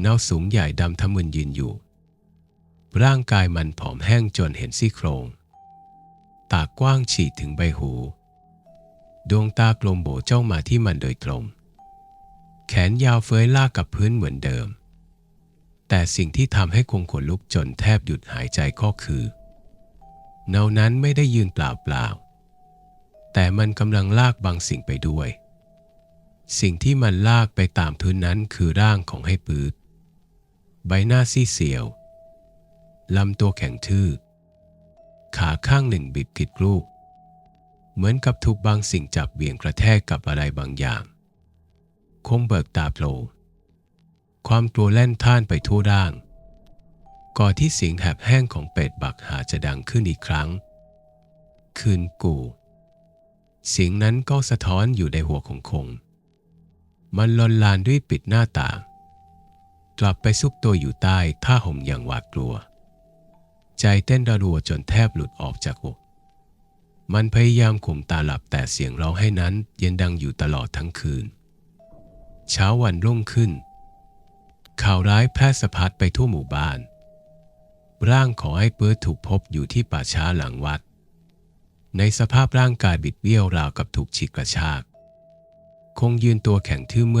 เนาสูงใหญ่ดำทะมึนยืนอยู่ ร่างกายมันผอมแห้งจนเห็นซี่โครง ตากว้างฉีดถึงใบหู ดวงตากลมโบจ้องมาที่มันโดยตรง แขนยาวเฟ้ยลากกับพื้นเหมือนเดิม แต่สิ่งที่ทำให้คงขนลุกจนแทบหยุดหายใจก็คือ เนานั้นไม่ได้ยืนเปล่าเปล่าๆแต่มันกำลังลากบางสิ่งไปด้วยสิ่งที่มันลากไปตามพื้นนั้นคือร่างของให้ปืด ใบหน้าซีเสียว ลำตัวแข็งทื่อ ขาข้างหนึ่งบิดผิดรูป เหมือนกับถูกบางสิ่งจับเบี่ยงกระแทกกับอะไรบางอย่าง คงเบิกตาโผล่ความกลัวแล่นท่านไปทั่วร่าง ก่อนที่เสียงแหบแห้งของเป็ดบักหาจะดังขึ้นอีกครั้ง คืนกูเสียงนั้นก็สะท้อนอยู่ในหัวของคง มันลนลานด้วยปิดหน้าต่าง กลับไปซุกตัวอยู่ใต้ผ้าห่มอย่างหวาดกลัว ใจเต้นระรัวจนแทบหลุดออกจากอกมันพยายามข่มตาหลับแต่เสียงร้องให้นั้นเยังดังอยู่ตลอดทั้งคืน เช้าวันรุ่งขึ้น ข่าวร้ายแพร่สะพัดไปทั่วหมู่บ้าน ร่างของไอ้เปิดถูกพบอยู่ที่ป่าช้าหลังวัด ในสภาพร่างกายบิดเบี้ยวราวกับถูกฉีกกระชาก คงยืนตัวแข็งทื่อเมื่อ